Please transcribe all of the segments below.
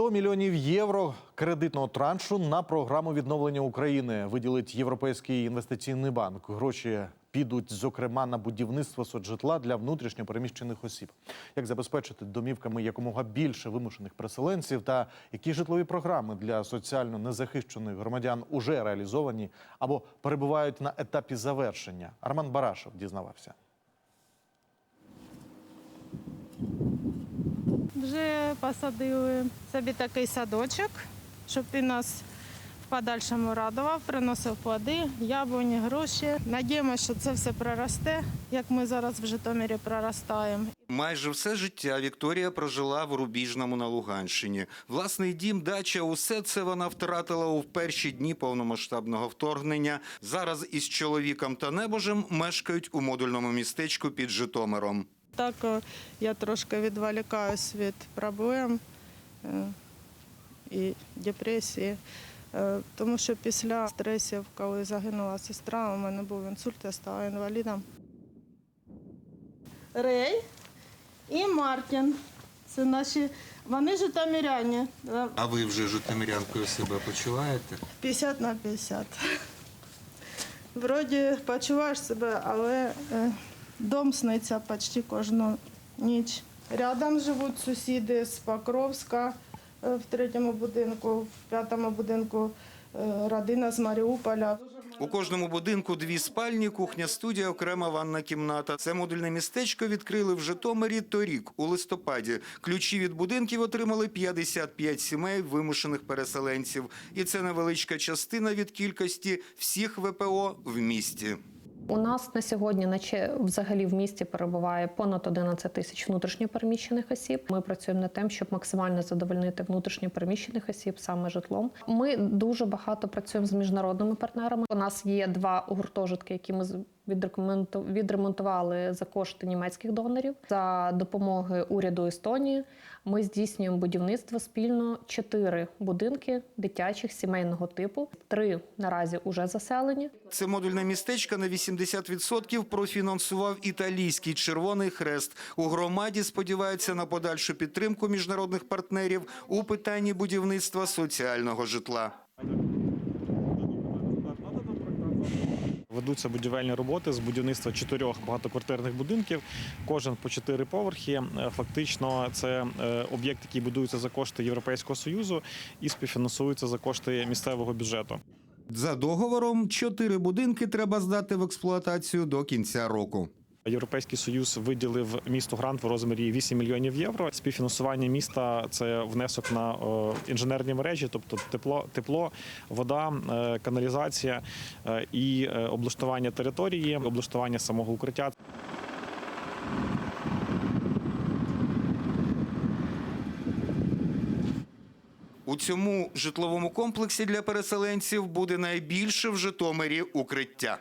100 мільйонів євро кредитного траншу на програму відновлення України виділить Європейський інвестиційний банк. Гроші підуть зокрема на будівництво соцжитла для внутрішньо переміщених осіб. Як забезпечити домівками якомога більше вимушених переселенців та які житлові програми для соціально незахищених громадян уже реалізовані або перебувають на етапі завершення? Арман Барашев дізнавався. Вже посадили собі такий садочок, щоб він нас в подальшому радував, приносив плоди, яблуні, груші. Надіємося, що це все проросте, як ми зараз в Житомирі проростаємо. Майже все життя Вікторія прожила в Рубіжному на Луганщині. Власний дім, дача, усе це вона втратила у перші дні повномасштабного вторгнення. Зараз із чоловіком та небожем мешкають у модульному містечку під Житомиром. Так е, я трошки відволікаюсь від проблем е, і депресії. Е, Тому що після стресів, коли загинула сестра, у мене був інсульт, я стала інвалідом. Рей і Мартін. Це наші, вони житомиряні. А ви вже житомирянкою себе почуваєте? 50 на 50. Вроді почуваєш себе, але дом сниться почти кожну ніч. Рядом живуть сусіди з Покровська е, в третьому будинку, в п'ятому будинку е, родина з Маріуполя. У кожному будинку дві спальні, кухня, студія, окрема ванна кімната. Це модульне містечко відкрили в Житомирі торік, у листопаді. Ключі від будинків отримали 55 сімей вимушених переселенців. І це невеличка частина від кількості всіх ВПО в місті. У нас на сьогодні, наче взагалі в місті перебуває понад 11 тисяч внутрішньопереміщених осіб. Ми працюємо над тим, щоб максимально задовольнити внутрішньопереміщених осіб саме житлом. Ми дуже багато працюємо з міжнародними партнерами. У нас є два гуртожитки, які ми відремонтували за кошти німецьких донорів за допомоги уряду Естонії. Ми здійснюємо будівництво спільно чотири будинки дитячих сімейного типу. Три наразі уже заселені. Це модульне містечко на 80% профінансував італійський Червоний Хрест. У громаді сподіваються на подальшу підтримку міжнародних партнерів у питанні будівництва соціального житла. Ведуться будівельні роботи з будівництва чотирьох багатоквартирних будинків, кожен по чотири поверхи. Е, Фактично, це е, об'єкт, який будується за кошти Європейського союзу і співфінансується за кошти місцевого бюджету. За договором, чотири будинки треба здати в експлуатацію до кінця року. Європейський союз виділив місту грант в розмірі 8 мільйонів євро. Співфінансування міста це внесок на е, інженерні мережі, тобто тепло, тепло, вода, е, каналізація е, і облаштування території, облаштування самого укриття. У цьому житловому комплексі для переселенців буде найбільше в Житомирі укриття.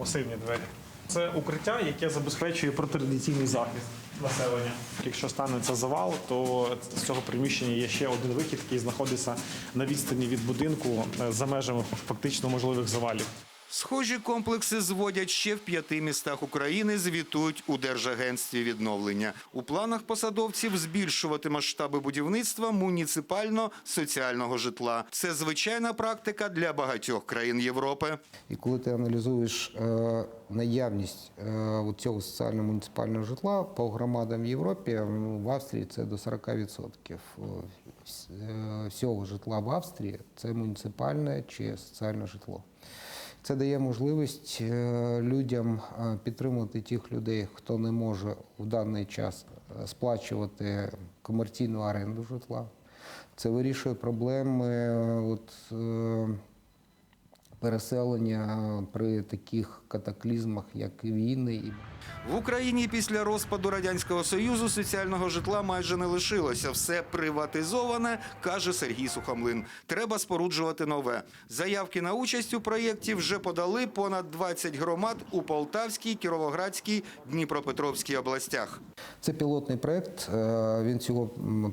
Масивні двері. Це укриття, яке забезпечує протирадіаційний захист населення. Якщо станеться завал, то з цього приміщення є ще один вихід, який знаходиться на відстані від будинку е, за межами фактично можливих завалів. Схожі комплекси зводять ще в п'яти містах України. Звітують у Держагентстві відновлення. У планах посадовців збільшувати масштаби будівництва муніципально-соціального житла. Це звичайна практика для багатьох країн Європи. І коли ти аналізуєш е, наявність е, цього соціально-муніципального житла по громадам в Європі, ну, в Австрії це до 40% е, вс- е, всього житла в Австрії це муніципальне чи соціальне житло. Це дає можливість е, людям е, підтримувати тих людей, хто не може в даний час е, сплачувати комерційну оренду житла. Це вирішує проблеми от, переселення при таких катаклізмах, як війни. В Україні після розпаду радянського союзу соціального житла майже не лишилося. Все приватизоване, каже Сергій Сухомлин. Треба споруджувати нове. Заявки на участь у проєкті вже подали понад 20 громад у Полтавській, Кіровоградській, Дніпропетровській областях. Це пілотний проект. е, Він цього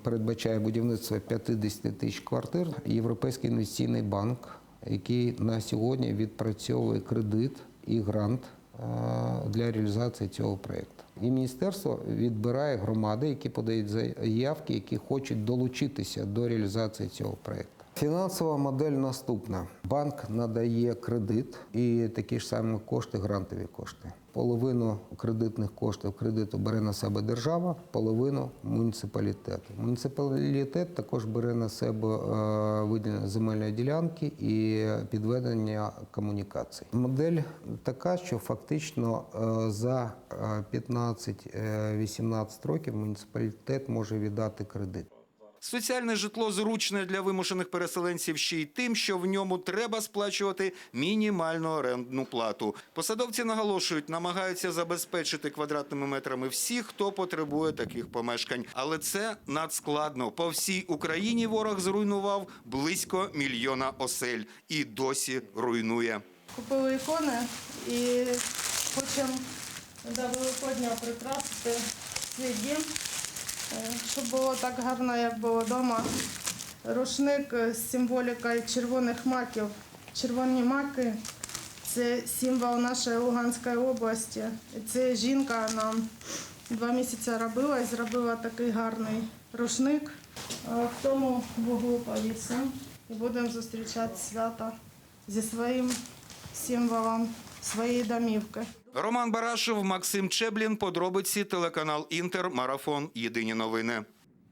передбачає будівництво 50 тисяч квартир. Європейський інвестиційний банк, який на сьогодні відпрацьовує кредит і грант для реалізації цього проєкту. І міністерство відбирає громади, які подають заявки, які хочуть долучитися до реалізації цього проєкту. Фінансова модель наступна: банк надає кредит і такі ж самі кошти, грантові кошти. Половину кредитних коштів кредиту бере на себе держава, половину муніципалітет. Муніципалітет також бере на себе е, виділення земельної ділянки і підведення комунікацій. Модель така, що фактично е, за е, 15-18 років муніципалітет може віддати кредит. Соціальне житло зручне для вимушених переселенців ще й тим, що в ньому треба сплачувати мінімальну орендну плату. Посадовці наголошують, намагаються забезпечити квадратними метрами всіх, хто потребує таких помешкань. Але це надскладно. По всій Україні ворог зруйнував близько мільйона осель і досі руйнує. Купили ікони і хочемо до Великодня прикрасити свій дім, щоб було так гарно, як було вдома. Рушник з символікою червоних маків. Червоні маки це символ нашої Луганської області. Це жінка нам два місяці робила і зробила такий гарний рушник. Е, В тому вуглу повісимо і будемо зустрічати свято зі своїм символом своєї домівки. Роман Барашев, Максим Чеблін. Подробиці телеканал Інтер. Марафон. Єдині новини.